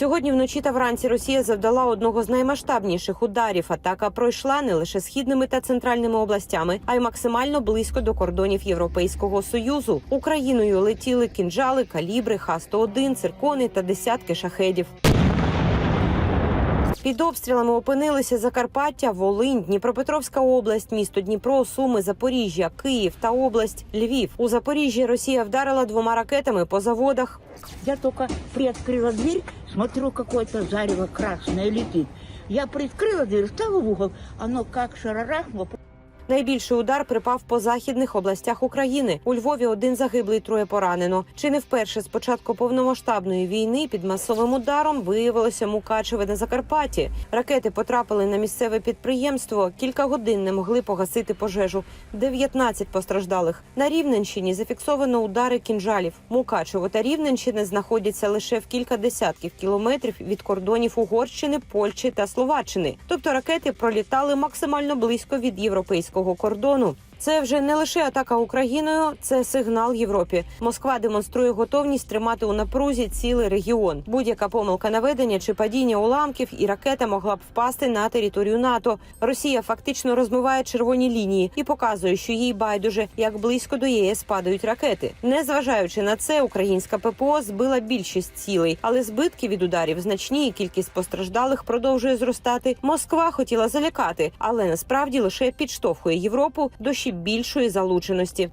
Сьогодні вночі та вранці Росія завдала одного з наймасштабніших ударів. Атака пройшла не лише східними та центральними областями, а й максимально близько до кордонів Європейського союзу. Україною летіли кінжали, калібри, Х-101, циркони та десятки шахедів. Під обстрілами опинилися Закарпаття, Волинь, Дніпропетровська область, місто Дніпро, Суми, Запоріжжя, Київ та область Львів. У Запоріжжі Росія вдарила двома ракетами по заводах. Я только приоткрыла дверь, смотрю, какое-то зарево красное летит. Я приоткрыла дверь, встала в угол, оно как шарарахнуло. Найбільший удар припав по західних областях України. У Львові один загиблий, троє поранено. Чи не вперше з початку повномасштабної війни під масовим ударом виявилося Мукачеве на Закарпатті. Ракети потрапили на місцеве підприємство. Кілька годин не могли погасити пожежу. 19 постраждалих. На Рівненщині зафіксовано удари кінжалів. Мукачево та Рівненщина знаходяться лише в кілька десятків кілометрів від кордонів Угорщини, Польщі та Словаччини. Тобто ракети пролітали максимально близько від європейського кордону. Це вже не лише атака Україною, це сигнал Європі. Москва демонструє готовність тримати у напрузі цілий регіон. Будь-яка помилка наведення чи падіння уламків, і ракета могла б впасти на територію НАТО. Росія фактично розмиває червоні лінії і показує, що їй байдуже, як близько до ЄС падають ракети. Незважаючи на це, українська ППО збила більшість цілей, але збитки від ударів значні. і Кількість постраждалих продовжує зростати. Москва хотіла залякати, але насправді лише підштовхує Європу до ще більшої залученості.